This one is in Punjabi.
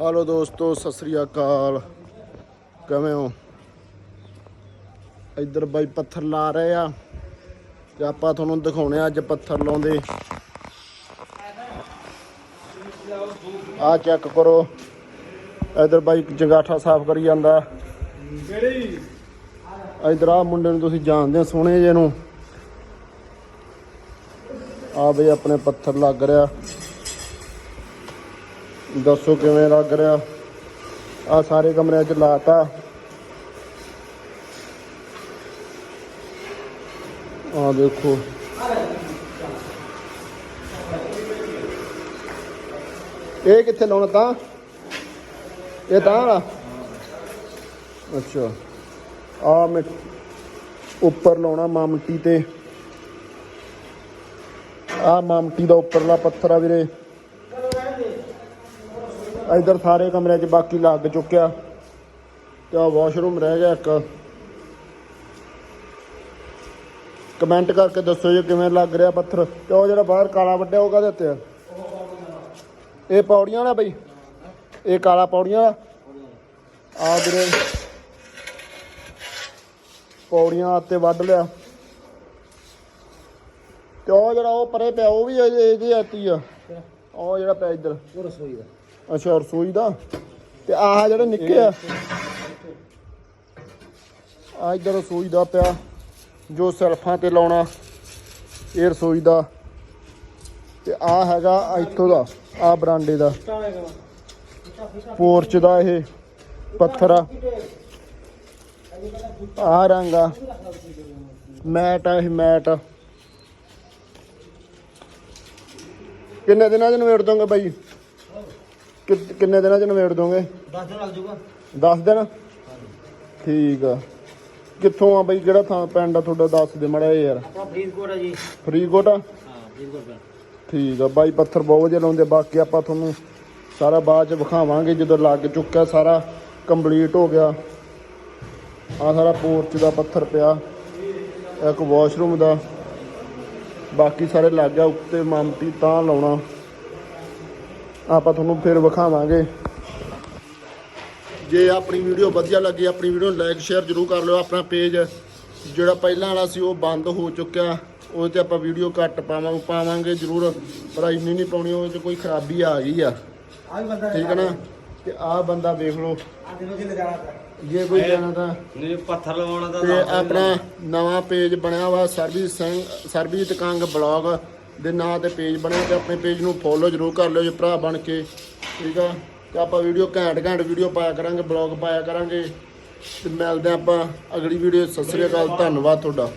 ਹਾਲੋ ਦੋਸਤੋ, ਸਤਿ ਸ੍ਰੀ ਅਕਾਲ। ਕਿਵੇਂ ਹੋ? ਇੱਧਰ ਬਾਈ ਪੱਥਰ ਲਾ ਰਹੇ ਆ ਤੇ ਆਪਾਂ ਤੁਹਾਨੂੰ ਦਿਖਾਉਣੇ ਆ ਅੱਜ ਪੱਥਰ ਲਾਉਂਦੇ। ਆ ਚੈੱਕ ਕਰੋ। ਇੱਧਰ ਬਾਈ ਜਗਾਠਾ ਸਾਫ਼ ਕਰੀ ਜਾਂਦਾ। ਕਿਹੜੀ ਇੱਧਰ ਆ ਮੁੰਡੇ ਨੂੰ ਤੁਸੀਂ ਜਾਣਦੇ ਹੋ, ਸੋਹਣੇ ਜੇ ਨੂੰ। ਆ ਬਈ ਆਪਣੇ ਪੱਥਰ ਲੱਗ ਰਿਹਾ। ਦੱਸੋ ਕਿਵੇਂ ਲੱਗ ਰਿਹਾ? ਆ ਸਾਰੇ ਕਮਰਿਆਂ 'ਚ ਲਾਤਾ। ਆ ਦੇਖੋ। ਇਹ ਕਿੱਥੇ ਲਾਉਣਾ ਤਾਂ? ਇਹ ਤਾਂ ਵਾਲਾ? ਅੱਛਾ। ਆ ਮੈਂ ਉੱਪਰ ਲਾਉਣਾ ਮਾਮਟੀ ਤੇ। ਆ ਮਾਮਟੀ ਦਾ ਉੱਪਰਲਾ ਪੱਥਰ ਆ ਵੀਰੇ। ਇਧਰ ਸਾਰੇ ਕਮਰਿਆਂ 'ਚ ਬਾਕੀ ਲੱਗ ਚੁੱਕਿਆ। ਤੇ ਆ ਵਾਸ਼ਰੂਮ ਰਹਿ ਗਿਆ ਇੱਕ। ਕਮੈਂਟ ਕਰਕੇ ਦੱਸੋ ਜੀ ਕਿਵੇਂ ਲੱਗ ਰਿਹਾ ਪੱਥਰ। ਤੇ ਉਹ ਜਿਹੜਾ ਬਾਹਰ ਕਾਲਾ ਵੱਡਿਆ ਉਹ ਕਾਹਦੇ ਉੱਤੇ ਆ? ਇਹ ਪੌੜੀਆਂ ਵਾਲਾ ਬਈ? ਇਹ ਕਾਲਾ ਪੌੜੀਆਂ ਵਾਲਾ? ਆ ਵੀਰੇ ਪੌੜੀਆਂ ਉੱਤੇ ਵੱਢ ਲਿਆ। ਤੇ ਉਹ ਜਿਹੜਾ ਉਹ ਪਰੇ ਪਿਆ ਉਹ ਵੀ ਇਹਦੇ ਇਹਦੀ ਆਤੀ ਆ। ਉਹ ਜਿਹੜਾ ਪਿਆ ਇੱਧਰ। ਉਹ ਰਸੋਈ ਦਾ। ਅੱਛਾ, ਰਸੋਈ ਦਾ? ਤੇ ਆਹ ਜਿਹੜੇ ਨਿੱਕੇ ਆ। ਆ ਇੱਧਰ ਰਸੋਈ ਦਾ ਪਿਆ, ਜੋ ਸੈਲਫਾਂ ਤੇ ਲਾਉਣਾ, ਇਹ ਰਸੋਈ ਦਾ। ਤੇ ਆ ਹੈਗਾ ਇੱਥੋਂ ਦਾ ਆ ਬਰਾਂਡੇ ਦਾ। ਪੋਰਚ ਦਾ ਇਹ, ਪੱਥਰ ਆ। ਆ ਰੰਗ ਆ। ਮੈਟ ਆ, ਇਹ ਮੈਟ। ਕਿੰਨੇ ਦਿਨਾਂ ਚ ਨਵੇੜ ਦੋਗੇ ਬਾਈ? ਕਿ- ਕਿੰਨੇ ਦਿਨਾਂ ਚ ਨਵੇੜ ਦੋਗੇ? 10 ਦਿਨ ਲੱਗ ਜਾਊਗਾ। 10 ਦਿਨ? ਠੀਕ ਆ। ਕਿੱਥੋਂ ਆ ਬਾਈ? ਕਿਹੜਾ ਥਾਂ ਪਿੰਡ ਆ ਤੁਹਾਡਾ? ਦੱਸ ਦੇ ਮੜਾ ਯਾਰ। ਆਪਣਾ ਫਰੀਦਕੋਟ ਹੈ ਜੀ। ਫਰੀਦਕੋਟ ਆ? ਹਾਂ ਫਰੀਦਕੋਟ ਪਿੰਡ। ਠੀਕ ਆ। ਬਾਈ ਪੱਥਰ ਬਹੁਤ ਵਧੀਆ ਲਾਉਂਦੇ। ਬਾਕੀ ਆਪਾਂ ਤੁਹਾਨੂੰ ਸਾਰਾ ਬਾਅਦ ਚ ਵਿਖਾਵਾਂਗੇ। ਜਦੋਂ ਲੱਗ ਚੁੱਕਾ ਸਾਰਾ ਕੰਪਲੀਟ ਹੋ ਗਿਆ। ਆ ਸਾਰਾ ਪੋਰਚ ਦਾ ਪੱਥਰ ਪਿਆ। ਇੱਕ ਵਾਸ਼ਰੂਮ ਦਾ। ਬਾਕੀ ਸਾਰੇ ਲੱਗ ਗਿਆ। ਉੱਤੇ ਮਾਮਟੀ ਤਾਂ ਲਾਉਣਾ। ਆਪਾਂ ਤੁਹਾਨੂੰ ਫਿਰ ਵਿਖਾਵਾਂਗੇ। ਜੇ ਆਪਣੀ ਵੀਡੀਓ ਵਧੀਆ ਲੱਗੀ ਆਪਣੀ ਵੀਡੀਓ ਨੂੰ ਲਾਈਕ ਸ਼ੇਅਰ ਜ਼ਰੂਰ ਕਰ ਲਿਓ। ਆਪਣਾ ਪੇਜ ਜਿਹੜਾ ਪਹਿਲਾਂ ਵਾਲਾ ਸੀ ਉਹ ਬੰਦ ਹੋ ਚੁੱਕਿਆ। ਉਹਦੇ ਤੇ ਆਪਾਂ ਵੀਡੀਓ ਘੱਟ ਪਾਵਾਂਗੇ ਪਾਵਾਂਗੇ ਜ਼ਰੂਰ। ਪਰ ਇੰਨੀ ਨਹੀਂ ਪਾਉਣੀ ਉਹਦੇ 'ਚ ਕੋਈ ਖਰਾਬੀ ਆ ਗਈ ਆ। ਠੀਕ ਹੈ ਨਾ? ਤੇ ਆਹ ਬੰਦਾ ਵੇਖ ਲਓ। ਤਾਂ ਜੇ ਕੋਈ ਜਾਣਾ ਤਾਂ ਨਹੀਂ ਪੱਥਰ ਲਵਾਉਣਾ ਤਾਂ ਤੇ ਆਪਣਾ ਨਵਾਂ ਪੇਜ ਬਣਿਆ ਵਾ ਸਰਬਜੀਤ ਸਿੰਘ ਸਰਬਜੀਤ ਕੰਗ ਬਲੌਗ। ਦੇ ਨਾਂ ਤੇ ਪੇਜ ਬਣਿਆ ਤੇ ਆਪਣੇ ਪੇਜ ਨੂੰ ਫੋਲੋ ਜ਼ਰੂਰ ਕਰ ਲਿਓ ਜੇ ਭਰਾ ਬਣ ਕੇ, ਠੀਕ ਆ? ਤੇ ਆਪਾਂ ਵੀਡੀਓ ਘੈਂਟ ਘੈਂਟ ਵੀਡੀਓ ਪਾਇਆ ਕਰਾਂਗੇ ਬਲੌਗ ਪਾਇਆ ਕਰਾਂਗੇ। ਤੇ ਮਿਲਦੇ ਆਪਾਂ ਅਗਲੀ ਵੀਡੀਓ ਸਤਿ ਸ੍ਰੀ ਅਕਾਲ, ਧੰਨਵਾਦ ਤੁਹਾਡਾ।